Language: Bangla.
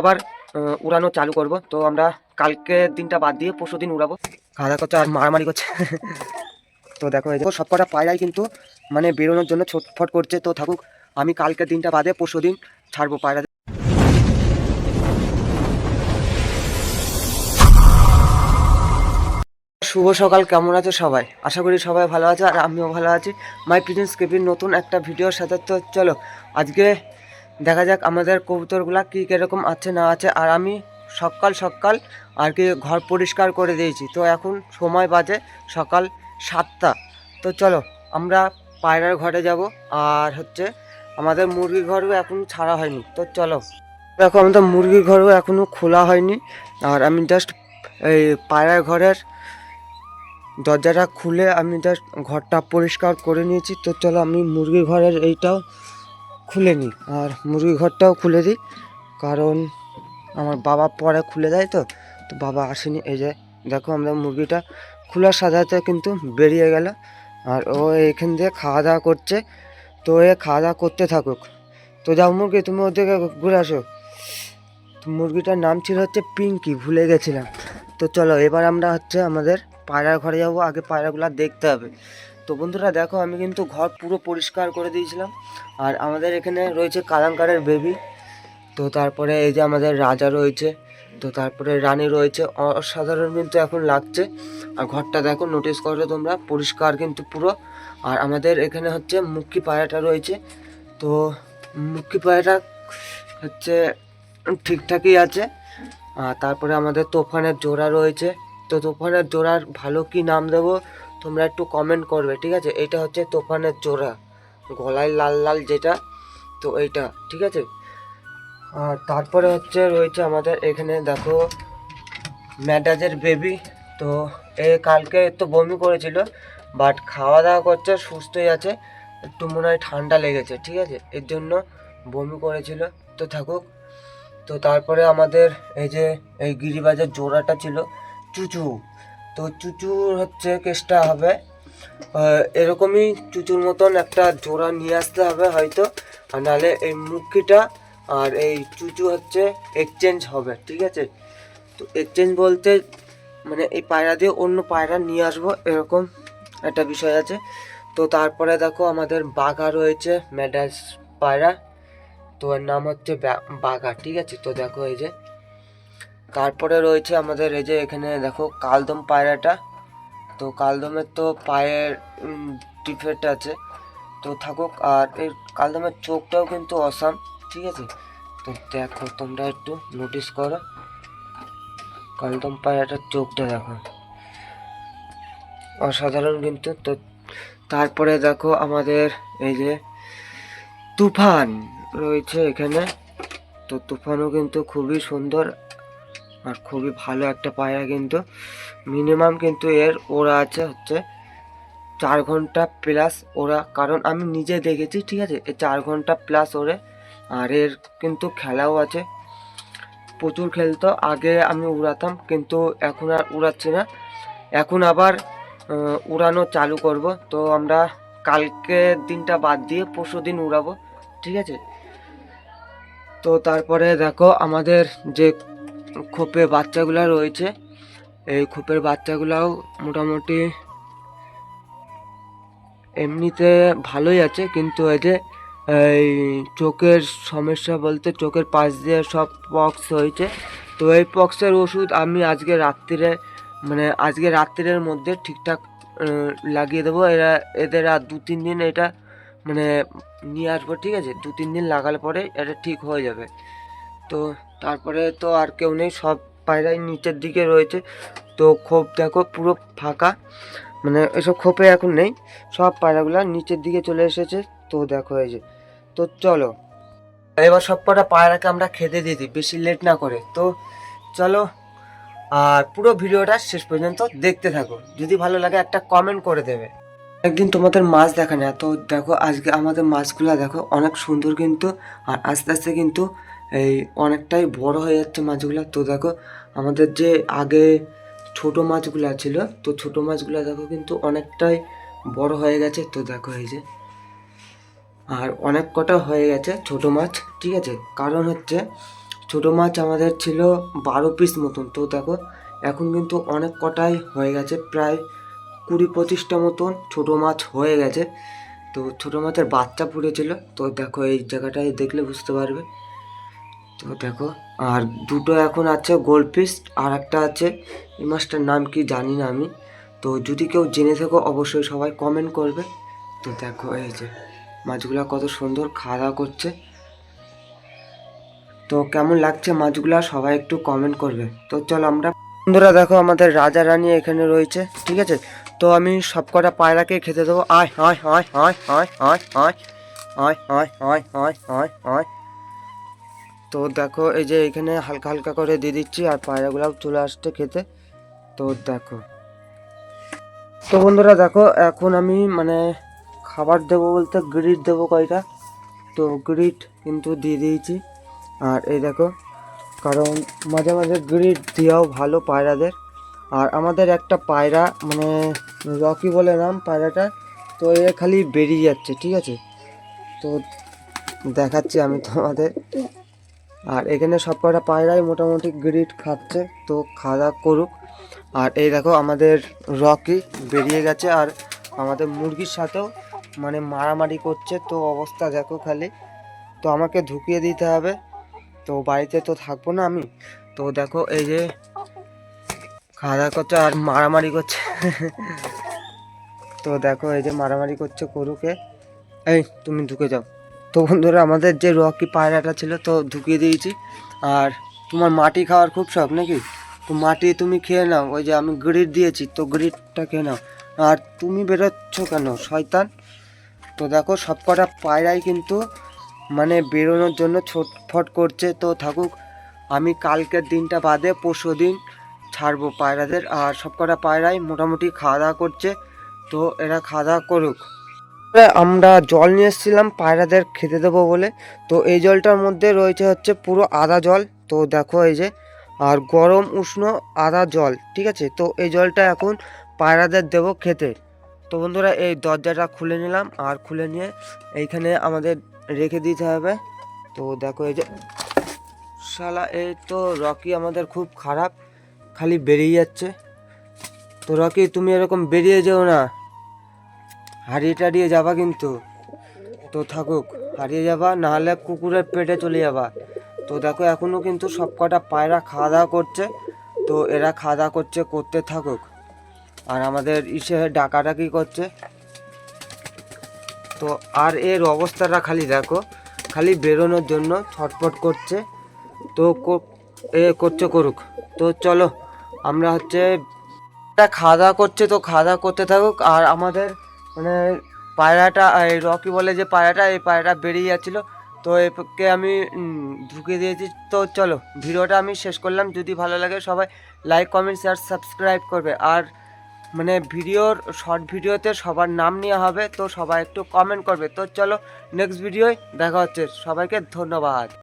আবার উড়ানো চালু করব। তো আমরা কালকে দিনটা বাদ দিয়ে পরশু দিন উড়াবো। খাওয়া করছে আর মারামারি করছে। তো দেখো, এই দেখো, সবকটা পায়রাই কিন্তু মানে বেরোনোর জন্য ছটফট করছে। তো থাকুক, আমি কালকে দিনটা বাদে পরশু দিন ছাড়বো পায়রা। শুভ সকাল, কেমন আছে সবাই? আশা করি সবাই ভালো আছে, আর আমিও ভালো আছি। মাই প্রিন্স কেপির নতুন একটা ভিডিওর সাথে, তো চলো, আজকে দেখা যাক আমাদের কবুতরগুলা কী কীরকম আছে, না আছে। আর আমি সকাল সকাল আর কি ঘর পরিষ্কার করে দিয়েছি। তো এখন সময় বাজে সকাল সাতটা। তো চলো, আমরা পায়রার ঘরে যাব। আর হচ্ছে আমাদের মুরগির ঘরও এখন ছাড়া হয়নি। তো চলো, দেখো আমাদের মুরগির ঘরও এখনও খোলা হয়নি। আর আমি জাস্ট এই পায়রার ঘরের দরজাটা খুলে আমি জাস্ট ঘরটা পরিষ্কার করে নিয়েছি। তো চলো, আমি মুরগি ঘরের এইটাও খুলে নিই আর মুরগি ঘরটাও খুলে দিই, কারণ আমার বাবা পরে খুলে দেয় তো তো বাবা আসেনি। এই যে দেখো আমরা মুরগিটা খোলার সাথে কিন্তু বেরিয়ে গেল আর ও এখান দিয়ে খাওয়া দাওয়া করছে। তো এ খাওয়া দাওয়া করতে থাকুক। তো যাও মুরগি, তুমি ওদিকে ঘুরে আসো। তো মুরগিটার নাম ছিল হচ্ছে পিঙ্কি, ভুলে গেছিলাম। তো চলো, এবার আমরা হচ্ছে আমাদের পায়রার ঘরে যাব, আগে পায়রাগুলো দেখতে হবে। তো বন্ধুরা দেখো, আমি কিন্তু ঘর পুরো পরিষ্কার করে দিয়েছিলাম। আর আমাদের এখানে রয়েছে কালাঙ্কারের বেবি। তো তারপরে এই যে আমাদের রাজা রয়েছে, তো তারপরে রানী রয়েছে। অসাধারণ কিন্তু এখন লাগছে। আর ঘরটা দেখো নোটিস করো তোমরা, পরিষ্কার কিন্তু পুরো। আর আমাদের এখানে হচ্ছে মুক্তি পায়রাটা রয়েছে। তো মুক্তি পায়রাটা হচ্ছে ঠিকঠাকই আছে। আর তারপরে আমাদের তোফানের জোড়া রয়েছে। তো তোফানের জোড়ার ভালো কি নাম দেবো? তোমরা একটু কমেন্ট করবে, ঠিক আছে? এটা হচ্ছে তোফানের জোড়া, গলায় লাল লাল যেটা, তো এইটা, ঠিক আছে? আর তারপরে হচ্ছে রয়েছে আমাদের এখানে দেখো, ম্যাডাজের বেবি তো এ কালকে তো বমি করেছিল বাট খাওয়া দাওয়া করছে, সুস্থই আছে, একটু মনে হয় ঠান্ডা লেগেছে, ঠিক আছে? এর জন্য বমি করেছিল, তো থাকুক। তো তারপরে আমাদের এই যে, এই গিরিবাজের জোড়াটা ছিল, চুচু। তো চুচুর হচ্ছে কেসটা হবে। এরকমই চুচুর মতন একটা জোড়া নিয়ে আসতে হবে হয়তো। আর নাহলে এই মুখিটা আর এই চুচু হচ্ছে এক্সচেঞ্জ হবে, ঠিক আছে? তো এক্সচেঞ্জ বলতে মানে এই পায়রা দিয়ে অন্য পায়রা নিয়ে আসব, এরকম একটা বিষয় আছে। তো তারপরে দেখো আমাদের বাঘা রয়েছে, ম্যাডাস পায়রা। তো এর নাম হচ্ছে বাঘা, ঠিক আছে? তো দেখো এই যে তারপরে রয়েছে আমাদের এই যে এখানে দেখো কালদম পায়রাটা। তো কালদমের তো পায়ের ডিফেক্ট আছে। তো থাকুক, আর এই কালদমের চোখটাও কিন্তু অসাম, ঠিক আছে? তো দেখো, তোমরা একটু নোটিস করো। কালদম পায়রাটার চোখটা দেখো। অসাধারণ কিন্তু। তো তারপরে দেখো আমাদের এই যে তুফান রয়েছে এখানে। তো তুফানও কিন্তু খুবই সুন্দর। আর খুবই ভালো একটা পায়রা কিন্তু। মিনিমাম কিন্তু এর, ওরা আছে হচ্ছে চার ঘণ্টা প্লাস ওরা, কারণ আমি নিজে দেখেছি, ঠিক আছে? এ চার ঘণ্টা প্লাস ওরে, আর এর কিন্তু খেলাও আছে। প্রচুর খেলতো, আগে আমি উড়াতাম, কিন্তু এখন আর উড়াচ্ছি না। এখন আবার উড়ানো চালু করব, তো আমরা কালকে দিনটা বাদ দিয়ে পরশু দিন উড়াবো, ঠিক আছে? তো তারপরে দেখো, আমাদের যে খোপে বাচ্চাগুলো রয়েছে। এই খোপের বাচ্চাগুলাও মোটামুটি এমনিতে ভালোই আছে, কিন্তু এই যে, এই চোখের সমস্যা বলতে চোখের পাশ দিয়ে সব পক্স হয়েছে। তো এই পক্সের ওষুধ আমি আজকে রাত্রিরে মানে আজকে রাত্রিরের মধ্যে ঠিকঠাক লাগিয়ে দেবো। এরা, এদের আর দু তিন দিন এটা মানে নিয়ে আসব, ঠিক আছে? দু তিন দিন লাগালে পরে এটা ঠিক হয়ে যাবে। তো তারপরে তো আর কেউ নেই, সব পায়রাই নিচের দিকে রয়েছে। তো খোপ দেখো পুরো ফাঁকা মানে এসব খোপে এখন নেই, সব পায়রাগুলো নিচের দিকে চলে এসেছে। তো দেখো এই যে, তো চলো, এবার সব কটা পায়রাকে আমরা খেতে দিয়ে দিই, বেশি লেট না করে। তো চলো, আর পুরো ভিডিওটা শেষ পর্যন্ত দেখতে থাকো, যদি ভালো লাগে একটা কমেন্ট করে দেবে। একদিন তোমাদের মাছ দেখা না তো দেখো আজকে আমাদের মাছগুলো দেখো অনেক সুন্দর কিন্তু, আর আস্তে আস্তে কিন্তু এই অনেকটাই বড় হয়ে যাচ্ছে মাছগুলো। তো দেখো, আমাদের যে আগে ছোট মাছগুলো ছিল, তো ছোট মাছগুলো দেখো কিন্তু অনেকটাই বড় হয়ে গেছে। তো দেখো এই যে, আর অনেক কটা হয়ে গেছে ছোট মাছ, ঠিক আছে? কারণ হচ্ছে ছোটো মাছ আমাদের ছিল বারো পিস মতন। তো দেখো, এখন কিন্তু অনেক কটাই হয়ে গেছে, প্রায় কুড়ি পঁচিশটা মতন ছোটো মাছ হয়ে গেছে। তো ছোটো মাছের বাচ্চা পড়েছিল। তো দেখো এই জায়গাটায় দেখলে বুঝতে পারবে। দেখো আর দুটো এখন আছে গোল্ড পিস আর একটা আছে এই মাছটার নাম কি জানি না আমি তো যদি কেউ জেনে থাকো অবশ্যই সবাই কমেন্ট করবে তো দেখো এই যে মাছগুলা কত সুন্দর খাওয়া দাওয়া করছে তো কেমন লাগছে মাছগুলা সবাই একটু কমেন্ট করবে তো চলো আমরা বন্ধুরা দেখো আমাদের রাজা রানী এখানে রয়েছে ঠিক আছে তো আমি সব কটা পায়রাকে খেতে দেবো আয় আয় আয় আয় আয় আয় আয় আয় আয় আয় আয় আয় আয় তো দেখো, এই যে এখানে হালকা হালকা করে দিয়ে দিচ্ছি আর পায়রাগুলাও চলে আসছে খেতে। তো দেখো। তো বন্ধুরা দেখো, এখন আমি মানে খাবার দেবো বলতে গ্রিড দেবো কয়টা। তো গ্রিড কিন্তু দিয়ে দিয়েছি। আর এই দেখো, কারণ মাঝে মাঝে গ্রিড দেওয়াও ভালো পায়রাদের। আর আমাদের একটা পায়রা মানে রকি বলে নাম পায়রাটা, তো এ খালি বেরিয়ে যাচ্ছে, ঠিক আছে? তো দেখাচ্ছি আমি তোমাদের। আর এখানে সব কটা পায়রাই মোটামুটি গ্রিড খাচ্ছে, তো খাওয়া করুক। আর এই দেখো আমাদের রকি বেরিয়ে গেছে, আর আমাদের মুরগির সাথেও মানে মারামারি করছে, তো অবস্থা দেখো খালি। তো আমাকে ঢুকিয়ে দিতে হবে, তো বাড়িতে তো থাকব না আমি। তো দেখো এই যে খাওয়া দাওয়া করছে আর মারামারি করছে। তো দেখো এই যে মারামারি করছে করুকে। এই তুমি ঢুকে যাও। তো বন্ধুরা, আমাদের যে রকি পায়রাটা ছিল, তো ঢুকিয়ে দিয়েছি। আর তোমার মাটি খাওয়ার খুব শখ নাকি? তো মাটি তুমি খেয়ে নাও, ওই যে আমি গ্রিড দিয়েছি, তো গ্রিডটা খেয়ে নাও। আর তুমি বেরোচ্ছ কেন, শয়তান? তো দেখো সব কটা পায়রাই কিন্তু মানে বেরোনোর জন্য ছটফট করছে। তো থাকুক, আমি কালকের দিনটা বাদে পরশু দিন ছাড়বো পায়রাদের। আর সব কটা পায়রাই মোটামুটি খাওয়া দাওয়া করছে। তো এরা খাওয়া দাওয়া করুক। আমরা জল নিয়ে এসেছিলাম, পায়রাদের খেতে দেবো বলে। তো এই জলটার মধ্যে রয়েছে হচ্ছে পুরো আদা জল। তো দেখো এই যে, আর গরম উষ্ণ আদা জল, ঠিক আছে? তো এই জলটা এখন পায়রাদের দেবো খেতে। তো বন্ধুরা, এই দরজাটা খুলে নিলাম, আর খুলে নিয়ে এইখানে আমাদের রেখে দিতে হবে। তো দেখো এই যে, শালা, এই তো রকি আমাদের খুব খারাপ, খালি বেরিয়ে যাচ্ছে। তো রকি, তুমি এরকম বেরিয়ে যেও না। হারিয়ে টারিয়ে যাবা কিন্তু। তো থাকুক, হারিয়ে যাবা, নাহলে কুকুরের পেটে চলে যাবা। তো দেখো এখনও কিন্তু সব কটা পায়রা খাওয়া দাওয়া করছে। তো এরা খাওয়া দাওয়া করছে, করতে থাকুক। আর আমাদের ইসে ডাকাডাকি করছে। তো আর এর অবস্থাটা খালি দেখো, খালি বেরোনোর জন্য ছটফট করছে। তো এ করছে করুক। তো চলো, আমরা হচ্ছে খাওয়া দাওয়া করছে, তো খাওয়া দাওয়া করতে থাকুক। আর আমাদের মানে পায়রাটা, এই রকি বলে যে পায়রাটা, এই পায়রাটা বেরিয়ে যাচ্ছিল। তো একে আমি ঢুকিয়ে দিয়েছি। তো চলো, ভিডিওটা আমি শেষ করলাম। যদি ভালো লাগে সবাই লাইক কমেন্ট শেয়ার সাবস্ক্রাইব করবে। আর মানে ভিডিওর শর্ট ভিডিওতে সবার নাম নেওয়া হবে। তো সবাই একটু কমেন্ট করবে। তো চলো নেক্সট ভিডিওয় দেখা হচ্ছে। সবাইকে ধন্যবাদ।